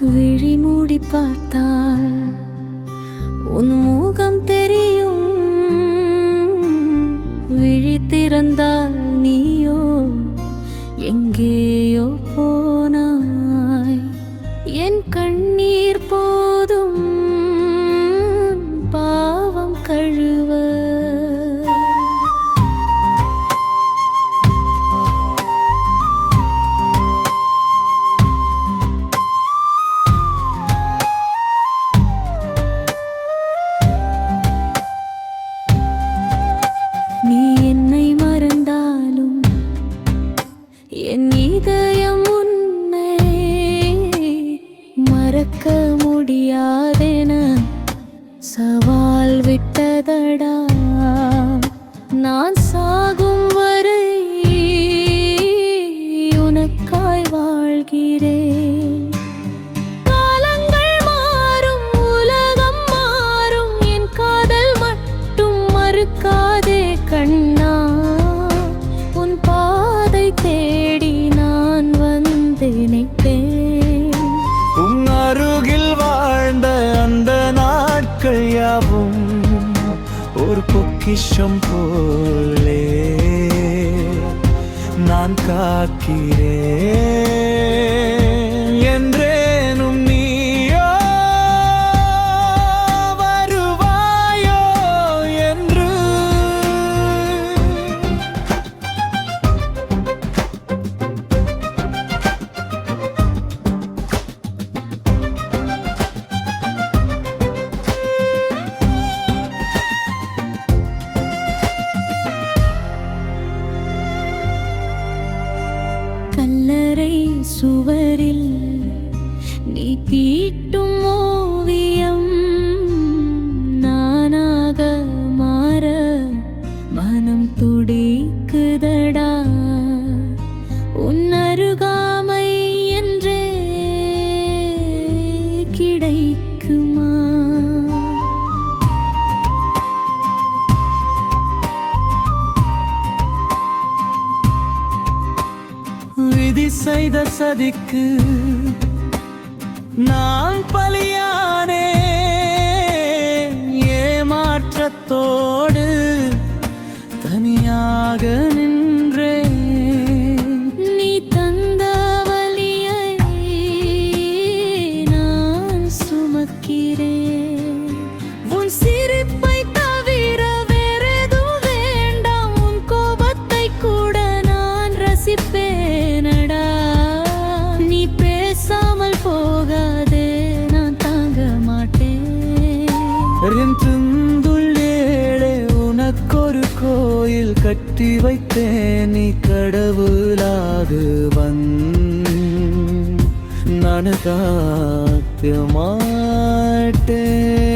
விழி மூடி பார்த்தால் உன் முகம் தெரியும். விழி திறந்தால் நீயோ எங்கேயோ போனாய். என் கண்ணீர் போ முடியாதென சவால் விட்டதடா. நான் சாகும் வரை உனக்காய் வாழ்கிறேன். காலங்கள் மாறும் உலகம் மாறும் என் காதல் மட்டும் மறுக்காதே கண்ணா. உன் பாதை தேடி நான் வந்து நினைப்பேன் பொக்கிஷம் போலே நான் காக்கிறேன். கல்லறை சுவரில் நீ தீட்டும் ஓவிய செய்த சதிக்கு நான் பலியானே கோயில் கட்டி வைத்தேன் நீ கடவுளாது வந்து நான் காத்து மாட்டேன்.